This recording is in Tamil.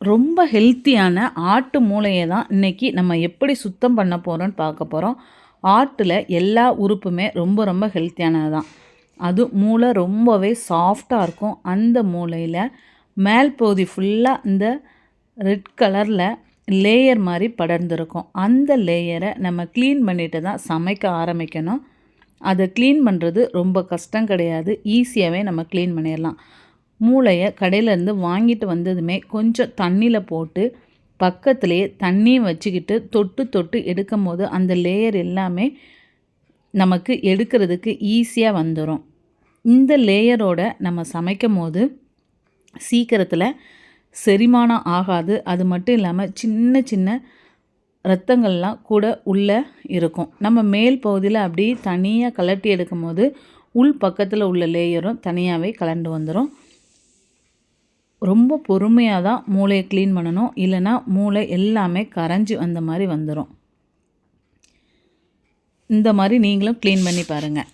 ரொம்ப ஹெல்த்தியான ஆட்டு மூளையை தான் இன்றைக்கி நம்ம எப்படி சுத்தம் பண்ண போகிறோம்னு பார்க்க போகிறோம் ஆட்டில் எல்லா உறுப்புமே ரொம்ப ரொம்ப ஹெல்த்தியானது தான். அது மூளை ரொம்பவே சாஃப்டாக இருக்கும். அந்த மூளையில் மேல் பகுதி ஃபுல்லாக இந்த ரெட் கலரில் லேயர் மாதிரி படர்ந்துருக்கும். அந்த லேயரை நம்ம க்ளீன் பண்ணிட்டு தான் சமைக்க ஆரம்பிக்கணும். அதை க்ளீன் பண்ணுறது ரொம்ப கஷ்டம் கிடையாது. ஈஸியாகவே நம்ம க்ளீன் பண்ணிடலாம். மூளையை கடையிலேருந்து வாங்கிட்டு வந்ததுமே கொஞ்சம் தண்ணியில் போட்டு பக்கத்துலேயே தண்ணியும் வச்சுக்கிட்டு தொட்டு தொட்டு எடுக்கும் போது அந்த லேயர் எல்லாமே நமக்கு எடுக்கிறதுக்கு ஈஸியாக வந்துடும் இந்த லேயரோட நம்ம சமைக்கும் போது சீக்கிரத்தில் செரிமானம் ஆகாது. அது மட்டும் இல்லாமல் சின்ன சின்ன ரத்தங்கள்லாம் கூட உள்ளே இருக்கும். நம்ம மேல் பகுதியில் அப்படியே தனியாக கலட்டி எடுக்கும் போது உள் பக்கத்தில் உள்ள லேயரும் தனியாகவே கலண்டு வந்துடும் ரொம்ப பொறுமையாக தான் மூளையை க்ளீன் பண்ணணும். இல்லைன்னா மூளை எல்லாமே கரைஞ்சி வந்த மாதிரி வந்துடும் இந்த மாதிரி நீங்களும் க்ளீன் பண்ணி பாருங்கள்